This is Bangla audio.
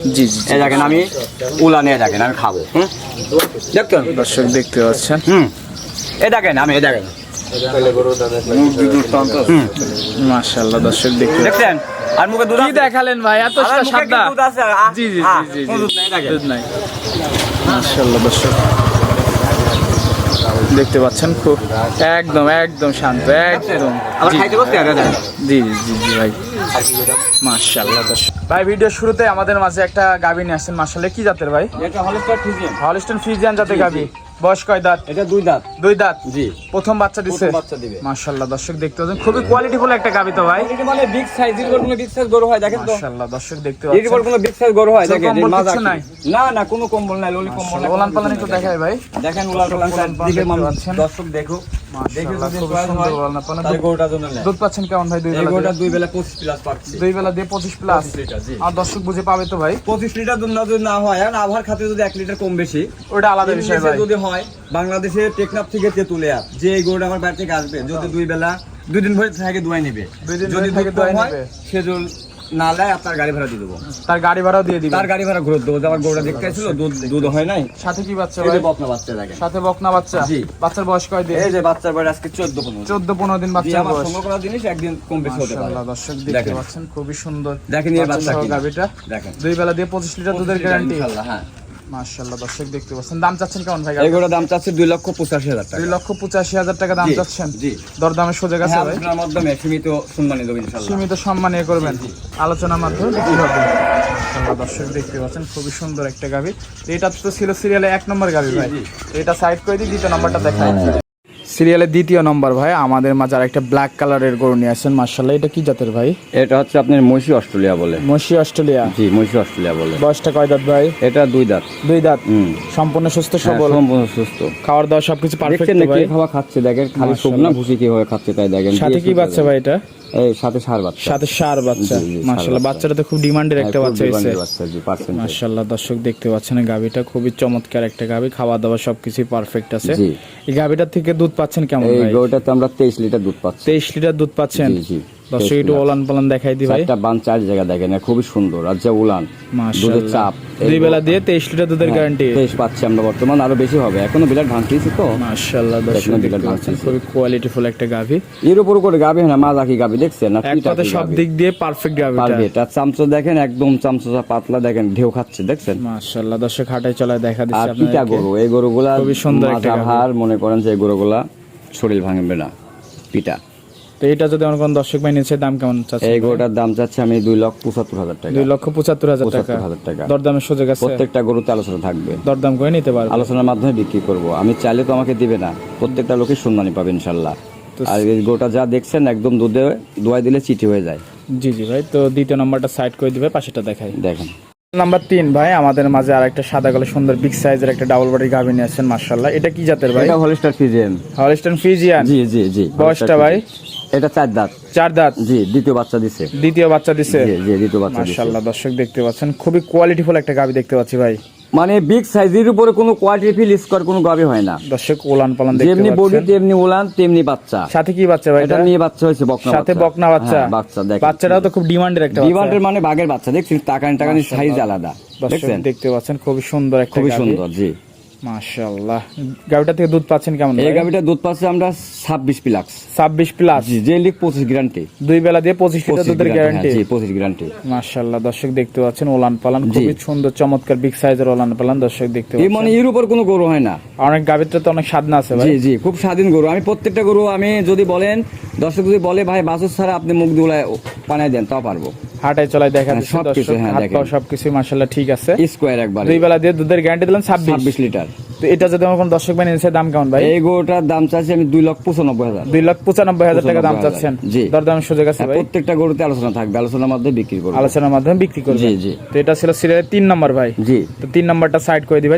জি জি দেখেন আমি উলা নিয়ে দেখেন আমি খাব হুম? দেখছেন? দর্শক দেখতে পাচ্ছেন। হুম। এ দেখেন আমি এ দেখেন। মাশাআল্লাহ দর্শক দেখতে দেখছেন? আর মুখে দুধ কি আছে? দেখালেন ভাই? এত আর মুখে কি সাদা। জি জি জি জি দুধ নাই, দেখেন। দুধ নাই। মাশাআল্লাহ দর্শক। দেখতে পাচ্ছেন খুব একদম একদম শান্ত একদম। জি জি জি ভাই। মাশাআল্লাহ দর্শক। ভাই ভিডিও শুরুতে আমাদের মাঝে একটা গাবি নিয়ে আসছেন। মাশাআল্লাহ কি জাতের ভাই? এটা ফ্রিজিয়ান হলিস্টন ফ্রিজিয়ান জাতের গাবি। বয়স কয় দাঁত? এটা দুই দাঁত। দুই দাঁত? জি। প্রথম বাচ্চা দিছে? বাচ্চা দিবে। মাশাআল্লাহ দর্শক দেখতে পাচ্ছেন। খুবই কোয়ালিটিফুল একটা গাবি তো ভাই। এটা মানে বিগ সাইজ এর কোনো বিগ সাইজ গরু হয় দেখেন তো। মাশাআল্লাহ দর্শক দেখতে এর কোনো বিগ সাইজ গরু হয় দেখেন মাজা নাই? না না কোনো কম্বল নাই ললি কম্বল নাই ওলান পালান একটু দেখাই ভাই। দেখেন উলান পালান দিকে মানুষ দর্শক দেখো দেখে মাশাআল্লাহ যদি খুব চয়েস সুন্দর হয় ওলান পালান তাহলে গরুটার জন্য নেন। দুধ পাচ্ছেন কেমন ভাই দুই বেলা দুই বেলা 25 প্লাস পাচ্ছি। দুই বেলা দিয়ে পঁচিশ প্লাস 25 লিটার, জি। আর দর্শক বুঝে পাবে তো ভাই। 25 লিটার দুধ না যদি না হয় এখন আবহাওয়ার খাতে যদি 1 লিটার কম বেশি ওটা আলাদা বিষয় যদি হয় বাংলাদেশে টেকনাফ থেকে তেতুলিয়া যে এই গরুটা আমার বাড়ি থেকে আসবে যদি দুই বেলা দুই দিন ভরে থাকে দুয়াই নেবে। যদি থাকে দোয়াই হয় নেবে। সেজন্য না লাই আপনার গাড়ি ভাড়া দিয়ে দেবো। তার গাড়ি ভাড়াও দিয়ে দিবেন তার গাড়ি ভাড়া ঘুরে দেবো। আমার গরুটা দেখতে ছিল দুধ দুধ হয় নাই? সাথে কি বাচ্চা এই যে বকনা বাচ্চা লাগে সাথে বকনা বাচ্চা? জি। বাচ্চার বয়স কয় দিন? এই যে বাচ্চার বয়স আজকে 14 15 চোদ্দ পনেরো দিন জি, বাচ্চার বয়স। সংগ্রহ করা জিনিস একদিন কম বেশি হতে পারে। দর্শক দেখতে পাচ্ছেন খুবই সুন্দর দেখেন এই বাচ্চা কি গাবিটা দেখেন। দুই বেলা দিয়ে পঁচিশ লিটার দুধের গ্যারান্টি ইনশাআল্লাহ, হ্যাঁ। মাশাআল্লাহ দর্শক দেখতে পাচ্ছেন। দাম চাচ্ছেন কেমন ভাই এই দাম চাচ্ছে 2 লক্ষ পঁচাশি হাজার টাকা। 2 লক্ষ পঁচাশি হাজার টাকা দাম চাচ্ছেন? জি। গেছে হ্যাঁ, ভাই। আপনার মাধ্যমে সীমিত দেব ইনশাআল্লাহ। সীমিত সম্মান করবেন। আলোচনার মাধ্যমে বিক্রি হবে। দর্শক দেখতে পাচ্ছেন খুবই সুন্দর একটা গাভি এটা তো ছিল সিরিয়ালে এক নম্বর গাড়ি ভাই। এটা সাইড করে দিই দ্বিতীয় নম্বরটা দেখাই। সিরিয়ালের দ্বিতীয় নম্বর ভাই আমাদের মাঝে আর একটা ব্ল্যাক কালারের গরু নিয়ে আসছেন মার্শাল্লাহ এটা কি জাতের ভাই? এটা হচ্ছে আপনার মহিষী অস্ট্রেলিয়া বলে। মহিষী অস্ট্রেলিয়া? জি মহিষী অস্ট্রেলিয়া বলে। বয়সটা কয় দাঁত ভাই? এটা দুই দাঁত। দুই দাঁত? সম্পূর্ণ সুস্থ হ্যাঁ, সবল? সম্পূর্ণ সুস্থ। খাওয়ার দাওয়া সবকিছু পারফেক্ট ভাই? খাওয়া খাচ্ছে? দেখেন খালি শুকনা ভুসি কীভাবে খাচ্ছে তাই দেখেন। সাথে কি বাচ্চা ভাই এটা? এই সাথে সার বাচ্চা। সাথে সার বাচ্চা মাশাআল্লাহ বাচ্চাটা তো খুব ডিমান্ডের একটা হ্যাঁ, বাচ্চা হয়েছে। ডিমান্ডের বাচ্চা পার্সেন্ট মাশাআল্লাহ দর্শক দেখতে পাচ্ছেন গাবিটা খুবই চমৎকার একটা গাবি খাওয়া দাওয়া সবকিছুই পারফেক্ট আছে। এই গাবিটা থেকে দুধ পাচ্ছেন কেমন এই ভাই? গরুটাতে আমরা তেইশ লিটার দুধ পাচ্ছি। তেইশ লিটার দুধ পাচ্ছেন? জি জি। দর্শক একটু ওলান পালান দেখাই দি ভাই। চারটা বান চার জায়গা দেখেন খুবই সুন্দর। আর যা উলান দুধের চাপ দুই বেলা দিয়ে তেইশ লিটার দুধের গ্যারান্টি তেইশ পাচ্ছি আমরা বর্তমান আরও বেশি হবে। এখনও বিলাট ভাঙতেছি তো। মাশাআল্লাহ দর্শক। খুবই কোয়ালিটিফুল একটা এর উপর করে গাবি না গাবি দেখছেন? না কথা সব দিক দিয়ে পারফেক্ট চামচো দেখেন একদম চামচোচা পাতলা দেখেন ঢেউ খাচ্ছে দেখছেন? মাশাআল্লাহ দর্শক হাটায় চলায় দেখা আর দিচ্ছে পিটা গরু? এই গরুগুলা খুবই সুন্দর একটা মনে করেন যে এই গরুগুলা শরীর ভাঙবে না পিটা তো এটা যদি আমার কোন দর্শক ভাই নিচ্ছে দাম কেমন চাচ্ছে? এই গরুটার দাম চাচ্ছে আমি দুই লক্ষ পঁচাত্তর হাজার টাকা। দুই লক্ষ পঁচাত্তর হাজার টাকা। হাজার টাকা। দরদামের সুযোগ আছে। প্রত্যেকটা গরুতে আলোচনা থাকবে। দরদাম করে নিতে পারবে। আলোচনার মাধ্যমে বিক্রি করব। আমি চাইলে তো আমাকে দিবে না। প্রত্যেকটা লোকের সম্মানই পাবে ইনশাল্লাহ। আর এই গরুটা যা দেখছেন একদম দুধে দোয়াই দিলে চিঠি হয়ে যায়। জি জি ভাই তো দ্বিতীয় নাম্বারটা সাইড করে দিবে পাশেটা দেখাই। দেখেন। নাম্বার তিন ভাই আমাদের মাঝে আর একটা সাদা কালো সুন্দর বিগ সাইজের একটা ডাবল বডি গাভি নিয়ে আসছেন মার্শাল্লাহ এটা কি জাতের ভাই? এটা হলিস্টার ফিজিয়ান হলিস্টার ফিজিয়ান জি জি জি বয়সটা ভাই? এটা চার দাঁত। চার দাঁত? জি দ্বিতীয় বাচ্চা দিছে। দ্বিতীয় বাচ্চা দিছে? জি জি দ্বিতীয় বাচ্চা মার্শাল্লাহ দর্শক দেখতে পাচ্ছেন খুবই কোয়ালিটিফুল একটা গাভি দেখতে পাচ্ছি ভাই। মানে বিগ সাইজের উপরে কোনো কোয়ালিটি ফিল স্কোয়ার কোনো গাবি হয় না। দর্শক ওলান পালান দেখতে যেমনি বডি তেমনি উলান তেমনি বাচ্চা। সাথে কি বাচ্চা ভাই? এটা নিয়ে বাচ্চা হয়েছে বকনা সাথে বাচ্চা। বকনা বাচ্চা হ্যাঁ, বাচ্চা। দেখ বাচ্চাটাও তো খুব ডিমান্ডের একটা বাচ্চা। ডিমান্ডের মানে বাঘের বাচ্চা দেখছেন? টাকানি টাকানি সাইজ আলাদা। দেখছেন? দেখতে পাচ্ছেন খুবই সুন্দর একটা খুবই সুন্দর জি। মাশাআল্লাহ। গাভিটা থেকে দুধ পাচ্ছেন কেমন এই গাভিটা দুধ পাচ্ছে আমরা ছাব্বিশ প্লাক্স ছাব্বিশ প্লাস? জি যে লিখ পঁচিশ গ্যারান্টি। দুই বেলা দিয়ে পঁচিশ লিটার দুধের গ্যারান্টি জি পঁচিশ গ্যারান্টি। মাশাআল্লাহ দর্শক দেখতে পাচ্ছেন ওলান পালান খুবই সুন্দর চমৎকার বিগ সাইজের ওলান পালান দর্শক দেখতে পাচ্ছেন মানে এর উপর কোনো গরু হয় না। অনেক গাভিটা তো অনেক স্বাদ না আছে ভাই। জি জি খুব স্বাধীন গরু। আমি প্রত্যেকটা গরু আমি যদি বলেন দর্শক যদি বলে ভাই বাসুর ছাড়া আপনি মুখ দুলায় পানায় দেন তাও পারব। হাটায় চলায় দেখা হ্যাঁ, দিচ্ছে সবকিছু, হ্যাঁ, হাত পাও সবকিছু মাশাআল্লাহ ঠিক আছে। স্কোয়ার একবার। দুই বেলা দিয়ে দুধের গ্যারান্টি দিলেন লিটার। তো এটা যদি আমার কোন দর্শক ভাই নিচ্ছে দাম কেমন ভাই? এই গরুটার দাম চাচ্ছি আমি দুই লক্ষ পঁচানব্বই হাজার। দুই লক্ষ পঁচানব্বই হাজার টাকা দাম চাচ্ছেন। জি। দরদামের সুযোগ আছে হ্যাঁ, ভাই। প্রত্যেকটা গরুতে আলোচনা থাকবে আলোচনার মধ্যে বিক্রি করব। আলোচনার মাধ্যমে বিক্রি করবে। জি, জি। তো এটা ছিল সিরিয়ালের তিন নম্বর ভাই। জি। তো তিন নম্বরটা সাইড করে দিবে